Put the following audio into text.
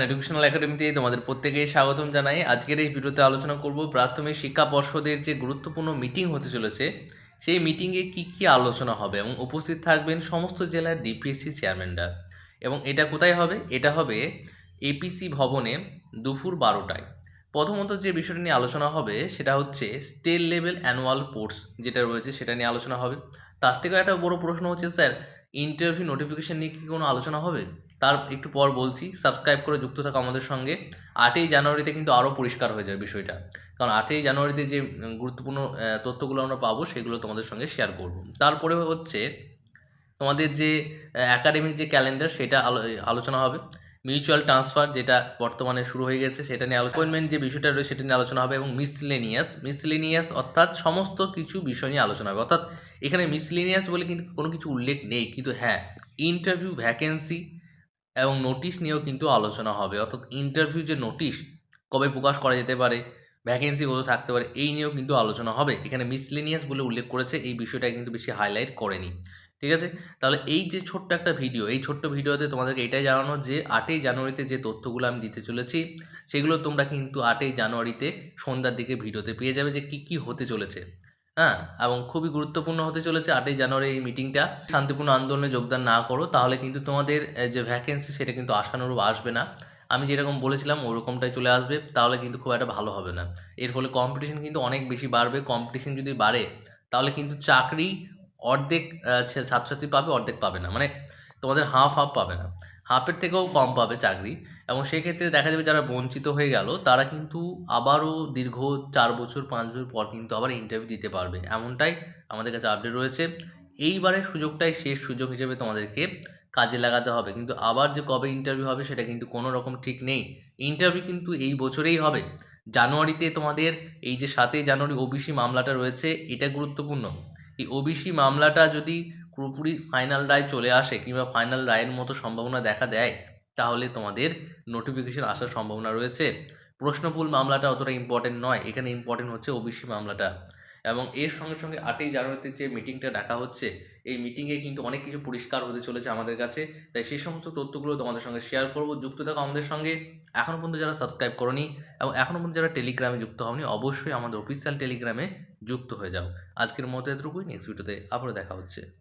Educational একাডেমিতে তোমাদের প্রত্যেকেই স্বাগতম জানাই। আজকের এই ভিডিওতে আলোচনা করব প্রাথমিক শিক্ষা পর্ষদের যে গুরুত্বপূর্ণ মিটিং হতে চলেছে, সেই মিটিংয়ে কি কি আলোচনা হবে এবং উপস্থিত থাকবেন সমস্ত জেলার ডিপিএসসি চেয়ারম্যানরা এবং এটা কোথায় হবে? এটা হবে এপিসি ভবনে দুপুর বারোটায়। প্রথমত যে বিষয়টা নিয়ে আলোচনা হবে, সেটা হচ্ছে স্টেট লেভেল অ্যানুয়াল কোর্স যেটা রয়েছে, সেটা নিয়ে আলোচনা হবে। তার থেকেও একটা বড় প্রশ্ন হচ্ছে, স্যার ইন্টারভিউ নোটিফিকেশন নিয়ে কি কোনো আলোচনা হবে? তার একটু পর বলছি সাবস্ক্রাইব করে যুক্ত থাকো আমাদের সঙ্গে। আটই জানুয়ারিতে কিন্তু আরও পরিষ্কার হয়ে যাবে বিষয়টা। কারণ আটই জানুয়ারিতে যে গুরুত্বপূর্ণ তথ্যগুলো আমরা পাবো, সেগুলো তোমাদের সঙ্গে শেয়ার করব। তারপরে হচ্ছে, তোমাদের যে একাডেমিক যে ক্যালেন্ডার সেটা আলো- আলোচনা হবে। মিউচুয়াল ট্রান্সফার যেটা বর্তমানে শুরু হয়ে গেছে, সেটা নিয়ে অ্যাপয়েন্টমেন্ট যে বিষয়টা রয়েছে, সেটা নিয়ে আলোচনা হবে এবং মিসলেনিয়াস মিসলেনিয়াস অর্থাৎ সমস্ত কিছু বিষয় নিয়ে আলোচনা হবে। অর্থাৎ এখানে মিসলেনিয়াস বলে কিন্তু কোনো কিছু উল্লেখ নেই, কিন্তু হ্যাঁ ইন্টারভিউ ভ্যাকেন্সি এবং নোটিশ নিয়েও কিন্তু আলোচনা হবে। অর্থাৎ ইন্টারভিউ যে নোটিশ কবে প্রকাশ করা যেতে পারে ভ্যাকেন্সি কত থাকতে পারে, এই নিয়েও কিন্তু আলোচনা হবে। এখানে মিসলেনিয়াস বলে উল্লেখ করেছে, এই বিষয়টা কিন্তু বেশি হাইলাইট করেনি। ঠিক আছে? তাহলে এই যে ছোট্ট একটা ভিডিও এই ছোট্ট ভিডিওতে তোমাদেরকে এটাই জানানো যে, আটই জানুয়ারিতে যে তথ্যগুলো আমি দিতে চলেছি, সেগুলো তোমরা কিন্তু আটই জানুয়ারিতে সন্ধ্যার দিকে ভিডিওতে পেয়ে যাবে যে কি কি হতে চলেছে। হ্যাঁ? এবং খুবই গুরুত্বপূর্ণ হতে চলেছে আটই জানুয়ারি এই মিটিংটা শান্তিপূর্ণ আন্দোলনে যোগদান না করো, তাহলে কিন্তু তোমাদের যে ভ্যাকেন্সি সেটা কিন্তু আশানুরূপ আসবে না। আমি যেরকম বলেছিলাম, ওরকমটাই চলে আসবে, তাহলে কিন্তু খুব একটা ভালো হবে না। এর ফলে কম্পিটিশন কিন্তু অনেক বেশি বাড়বে। কম্পিটিশন যদি বাড়ে, তাহলে কিন্তু চাকরি অর্ধেক ছাত্রছাত্রী পাবে, অর্ধেক পাবে না। মানে তোমাদের হাফ হাফ পাবে না। হাফের থেকেও কম পাবে চাকরি এবং সেক্ষেত্রে দেখা যাবে যারা বঞ্চিত হয়ে গেল, তারা কিন্তু আবারও দীর্ঘ চার বছর, পাঁচ বছর পর কিন্তু আবার ইন্টারভিউ দিতে পারবে। এমনটাই আমাদের কাছে আপডেট রয়েছে। এইবারের সুযোগটাই শেষ সুযোগ হিসেবে তোমাদেরকে কাজে লাগাতে হবে। কিন্তু আবার যে কবে ইন্টারভিউ হবে সেটা কিন্তু কোনো রকম ঠিক নেই। ইন্টারভিউ কিন্তু এই বছরেই হবে। জানুয়ারিতে তোমাদের এই যে সাতই জানুয়ারি ওবিসি মামলাটা রয়েছে, এটা গুরুত্বপূর্ণ। এই ওবিসি মামলাটা যদি পুরোপুরি ফাইনাল রায় চলে আসে কিংবা ফাইনাল রায়ের মতো সম্ভাবনা দেখা দেয়, তাহলে তোমাদের নোটিফিকেশন আসার সম্ভাবনা রয়েছে। প্রশ্নপুল মামলাটা অতটা ইম্পর্টেন্ট নয়, এখানে ইম্পর্টেন্ট হচ্ছে ওবিসি মামলাটা। এবং এর সঙ্গে সঙ্গে আটই জানুয়ারিতে যে মিটিংটা ডাকা হচ্ছে, এই মিটিংয়ে কিন্তু অনেক কিছু পরিষ্কার হতে চলেছে আমাদের কাছে। তাই সেই সমস্ত তথ্যগুলো তোমাদের সঙ্গে শেয়ার করব। যুক্ত থাকো আমাদের সঙ্গে। এখনও পর্যন্ত যারা সাবস্ক্রাইব করনি এবং এখনও পর্যন্ত যারা টেলিগ্রামে যুক্ত হওনি, অবশ্যই আমাদের অফিসিয়াল টেলিগ্রামে যুক্ত হয়ে যাও। আজকের মতো এতটুকুই। নেক্সট ভিডিওতে আবারও দেখা হচ্ছে।